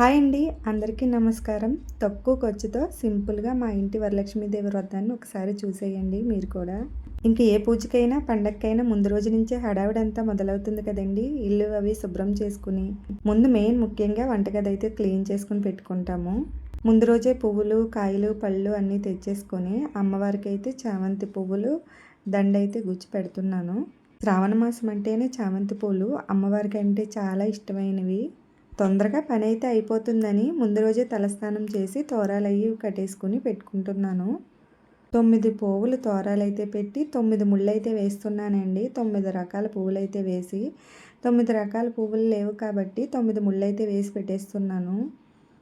Hi అండి అందరికీ నమస్కారం. తక్కువ ఖర్చుతో సింపుల్గా మా ఇంటి వరలక్ష్మీదేవి వ్రతాన్ని ఒకసారి చూసేయండి మీరు కూడా. ఇంక ఏ పూజకైనా పండగకైనా ముందు రోజు నుంచే హడావిడంతా మొదలవుతుంది కదండి. ఇల్లు అవి శుభ్రం చేసుకుని ముందు మెయిన్ ముఖ్యంగా వంటగది అయితే క్లీన్ చేసుకుని పెట్టుకుంటాము. ముందు రోజే పువ్వులు కాయలు పళ్ళు అన్నీ తెచ్చేసుకొని అమ్మవారికి అయితే చామంతి పువ్వులు దండ అయితే గుచ్చి పెడుతున్నాను. శ్రావణ మాసం అంటేనే చామంతి పూలు అమ్మవారికి అంటే చాలా ఇష్టమైనవి. తొందరగా పని అయితే అయిపోతుందని ముందు రోజే తలస్నానం చేసి తోరాలయ్యి కట్టేసుకుని పెట్టుకుంటున్నాను. తొమ్మిది పువ్వులు తోరాలు అయితే పెట్టి తొమ్మిది ముళ్ళైతే వేస్తున్నానండి. తొమ్మిది రకాల పువ్వులు అయితే వేసి తొమ్మిది రకాల పువ్వులు లేవు కాబట్టి తొమ్మిది ముళ్ళైతే వేసి పెట్టేస్తున్నాను.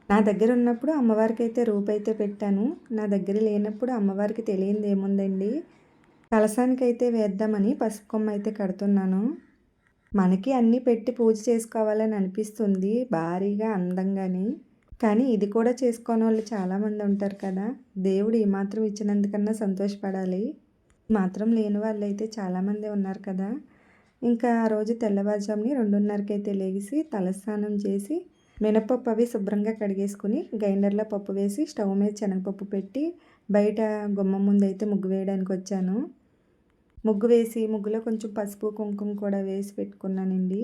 నా దగ్గర ఉన్నప్పుడు అమ్మవారికి అయితే రూపైతే పెట్టాను. నా దగ్గర లేనప్పుడు అమ్మవారికి తెలియంది ఏముందండి కలసానికైతే వేద్దామని పసుపు కొమ్మ అయితే కడుతున్నాను. మనకి అన్నీ పెట్టి పూజ చేసుకోవాలని అనిపిస్తుంది భారీగా అందంగాని. కానీ ఇది కూడా చేసుకోని వాళ్ళు చాలామంది ఉంటారు కదా. దేవుడు ఈ మాత్రం ఇచ్చినందుకన్నా సంతోషపడాలి. మాత్రం లేని వాళ్ళు అయితే చాలామంది ఉన్నారు కదా. ఇంకా ఆ రోజు తెల్లవారుజాముని రెండున్నరకి అయితే లేచి తలస్నానం చేసి మినపప్పు అవి శుభ్రంగా కడిగేసుకుని గ్రైండర్లో పప్పు వేసి స్టవ్ మీద శనగపప్పు పెట్టి బయట గుమ్మ ముందు అయితే ముగ్గు వేయడానికి వచ్చాను. ముగ్గు వేసి ముగ్గులో కొంచెం పసుపు కుంకుమ కూడా వేసి పెట్టుకున్నానండి.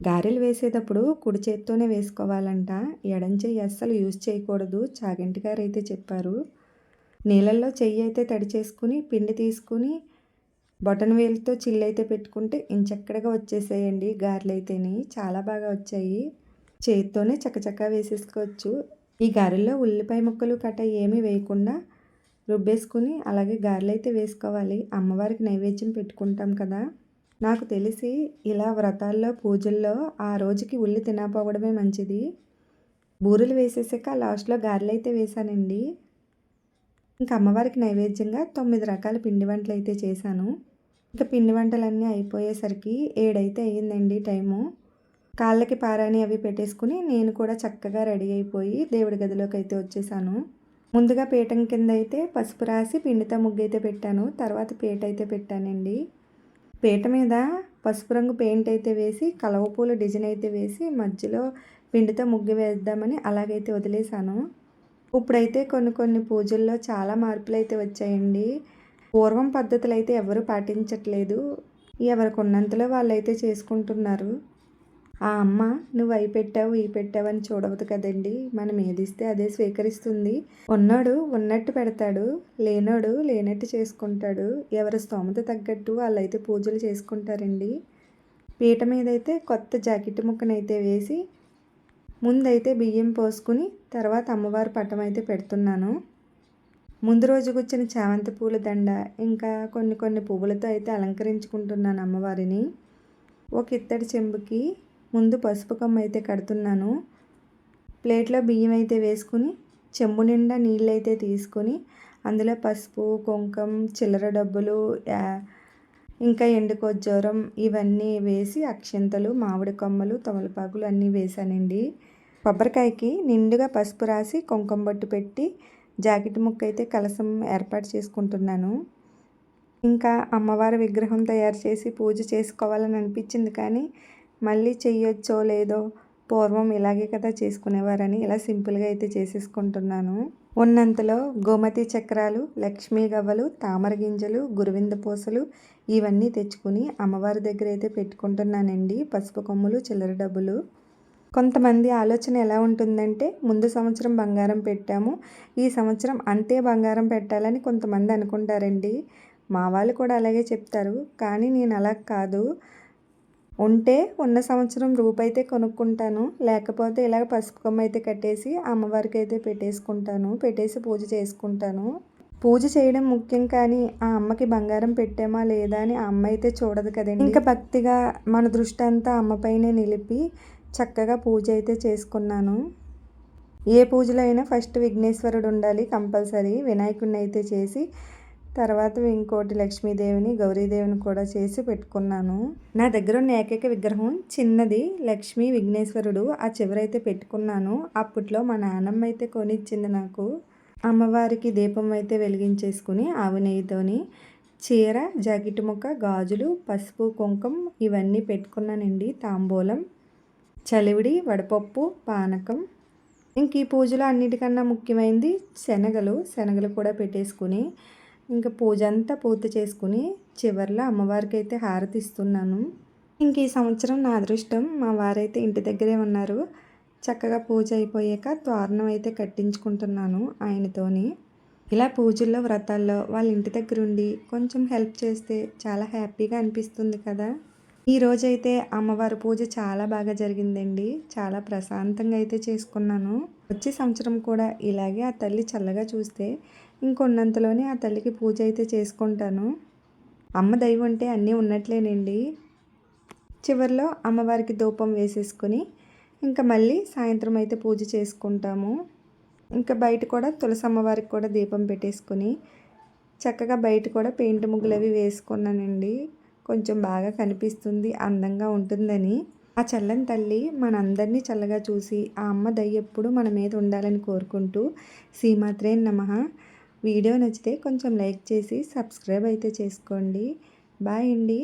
గారెలు వేసేటప్పుడు కుడి చేత్తోనే వేసుకోవాలంట. ఎడం చెయ్యి అస్సలు యూజ్ చేయకూడదు చాగంటి గారు అయితే చెప్పారు. నీళ్ళల్లో చెయ్యి అయితే తడి చేసుకుని పిండి తీసుకుని బటన్ వేలుతో చిల్లు అయితే పెట్టుకుంటే ఇంచక్కడగా వచ్చేసాయండి గారెలు అయితేనే చాలా బాగా వచ్చాయి. చేతితోనే చక్కచక్క వేసేసుకోవచ్చు. ఈ గారెల్లో ఉల్లిపాయ ముక్కలు కట్ట ఏమీ వేయకుండా రుబ్బేసుకుని అలాగే గారెలు అయితే వేసుకోవాలి. అమ్మవారికి నైవేద్యం పెట్టుకుంటాం కదా. నాకు తెలిసి ఇలా వ్రతాల్లో పూజల్లో ఆ రోజుకి ఉల్లి తినకపోవడమే మంచిది. బూరెలు వేసేసాక లాస్ట్లో గారెలు అయితే వేశానండి ఇంకా అమ్మవారికి నైవేద్యంగా తొమ్మిది రకాల పిండి వంటలు అయితే చేశాను. ఇంకా పిండి వంటలన్నీ అయిపోయేసరికి ఏడైతే అయ్యిందండి టైము. కాళ్ళకి పారాని అవి పెట్టేసుకుని నేను కూడా చక్కగా రెడీ అయిపోయి దేవుడి గదిలోకి అయితే వచ్చేసాను. ముందుగా పీఠం కింద అయితే పసుపు రాసి పిండితో ముగ్గు అయితే పెట్టాను. తర్వాత పీట అయితే పెట్టానండి. పీట మీద పసుపు రంగు పెయింట్ అయితే వేసి కలవ పూల డిజైన్ అయితే వేసి మధ్యలో పిండితో ముగ్గు వేద్దామని అలాగైతే వదిలేశాను. ఇప్పుడైతే కొన్ని కొన్ని పూజల్లో చాలా మార్పులు అయితే వచ్చాయండి. పూర్వం పద్ధతులు అయితే ఎవరు పాటించట్లేదు. ఎవరికి ఉన్నంతలో వాళ్ళైతే చేసుకుంటున్నారు. ఆ అమ్మ నువ్వు అవి పెట్టావు ఈ పెట్టావు అని చూడవద్దు కదండి. మనం ఏదిస్తే అదే స్వీకరిస్తుంది. ఉన్నాడు ఉన్నట్టు పెడతాడు లేనోడు లేనట్టు చేసుకుంటాడు. ఎవరి స్తోమత తగ్గట్టు వాళ్ళైతే పూజలు చేసుకుంటారండి. పీట మీద అయితే కొత్త జాకెట్ ముక్కనైతే వేసి ముందైతే బియ్యం పోసుకుని తర్వాత అమ్మవారి పటం అయితే పెడుతున్నాను. ముందు రోజు వచ్చిన చామంతి పూల దండ ఇంకా కొన్ని కొన్ని పువ్వులతో అయితే అలంకరించుకుంటున్నాను అమ్మవారిని. ఒక ఇత్తడి చెంబుకి ముందు పసుపు కొమ్మ అయితే కడుతున్నాను. ప్లేట్లో బియ్యం అయితే వేసుకుని చెంబు నిండా నీళ్ళు అయితే తీసుకొని అందులో పసుపు కుంకం చిల్లర డబ్బులు ఇంకా ఎండుకొజ్జోరం ఇవన్నీ వేసి అక్షంతలు మామిడి కొమ్మలు తమలపాకులు అన్నీ వేసానండి కొబ్బరికాయకి నిండుగా పసుపు రాసి కుంకుమ బొట్టు పెట్టి జాకెట్ ముక్క అయితే కలసం ఏర్పాటు చేసుకుంటున్నాను. ఇంకా అమ్మవారి విగ్రహం తయారు చేసి పూజ చేసుకోవాలని అనిపించింది కానీ మళ్ళీ చెయ్యొచ్చో లేదో పూర్వం ఇలాగే కదా చేసుకునేవారని ఇలా సింపుల్గా అయితే చేసేసుకుంటున్నాను. ఉన్నంతలో గోమతి చక్రాలు లక్ష్మీ గవ్వలు తామర గింజలు గురువింద పూసలు ఇవన్నీ తెచ్చుకుని అమ్మవారి దగ్గర అయితే పెట్టుకుంటున్నానండి. పసుపు కొమ్ములు చిల్లర డబ్బులు. కొంతమంది ఆలోచన ఎలా ఉంటుందంటే ముందు సంవత్సరం బంగారం పెట్టాము ఈ సంవత్సరం అంతే బంగారం పెట్టాలని కొంతమంది అనుకుంటారండి. మా వాళ్ళు కూడా అలాగే చెప్తారు కానీ నేను అలా కాదు. ఉంటే ఉన్న సంవత్సరం రూపైతే కొనుక్కుంటాను. లేకపోతే ఇలాగ పసుపు కొమ్మ అయితే కట్టేసి అమ్మవారికి అయితే పెట్టేసుకుంటాను. పెట్టేసి పూజ చేసుకుంటాను. పూజ చేయడం ముఖ్యం కానీ ఆ అమ్మకి బంగారం పెట్టామా లేదా అని ఆ అమ్మ అయితే చూడదు కదండి. ఇంకా భక్తిగా మన దృష్టి అంతా అమ్మపైనే నిలిపి చక్కగా పూజ అయితే చేసుకున్నాను. ఏ పూజలో అయినా ఫస్ట్ విఘ్నేశ్వరుడు ఉండాలి కంపల్సరీ. వినాయకుడిని అయితే చేసి తర్వాత ఇంకోటి లక్ష్మీదేవిని గౌరీదేవిని కూడా చేసి పెట్టుకున్నాను. నా దగ్గర ఉన్న ఏకైక విగ్రహం చిన్నది. లక్ష్మీ విఘ్నేశ్వరుడు ఆ చివరైతే పెట్టుకున్నాను. అప్పట్లో మా నాన్నమ్మ అయితే కొనిచ్చింది నాకు. అమ్మవారికి దీపం అయితే వెలిగించేసుకుని ఆవు నెయ్యితోని చీర జాకెట్ ముక్క గాజులు పసుపు కుంకం ఇవన్నీ పెట్టుకున్నానండి. తాంబూలం చలివిడి వడపప్పు పానకం. ఇంక ఈ పూజలో అన్నిటికన్నా ముఖ్యమైనది శనగలు. శనగలు కూడా పెట్టేసుకుని ఇంకా పూజ అంతా పూర్తి చేసుకుని చివర్లో అమ్మవారికి అయితే హారతి ఇస్తున్నాను. ఇంక ఈ సంవత్సరం నా అదృష్టం మా వారైతే ఇంటి దగ్గరే ఉన్నారు. చక్కగా పూజ అయిపోయాక తోరణం అయితే కట్టించుకుంటున్నాను ఆయనతోని. ఇలా పూజల్లో వ్రతాల్లో వాళ్ళ ఇంటి దగ్గర ఉండి కొంచెం హెల్ప్ చేస్తే చాలా హ్యాపీగా అనిపిస్తుంది కదా. ఈరోజైతే అమ్మవారి పూజ చాలా బాగా జరిగిందండి. చాలా ప్రశాంతంగా అయితే చేసుకున్నాను. వచ్చే సంవత్సరం కూడా ఇలాగే ఆ తల్లి చల్లగా చూస్తే ఇంకొన్నంతలోనే ఆ తల్లికి పూజ అయితే చేసుకుంటాను. అమ్మ దైవం అంటే అన్నీ ఉన్నట్లేనండి. చివరిలో అమ్మవారికి ధూపం వేసేసుకుని ఇంకా మళ్ళీ సాయంత్రం అయితే పూజ చేసుకుంటాము. ఇంకా బయట కూడా తులసి అమ్మవారికి కూడా దీపం పెట్టేసుకొని చక్కగా బయట కూడా పెయింట్ ముగ్గులు అవి వేసుకున్నానండి. కొంచెం బాగా కనిపిస్తుంది అందంగా ఉంటుందని. ఆ చల్లని తల్లి మనందరినీ చల్లగా చూసి ఆ అమ్మ దయ్య ఎప్పుడు మన మీద ఉండాలని కోరుకుంటూ శ్రీమాత్రే నమ. వీడియో నచ్చితే కొంచెం లైక్ చేసి సబ్స్క్రైబ్ అయితే చేసుకోండి. బాయ్ అండి.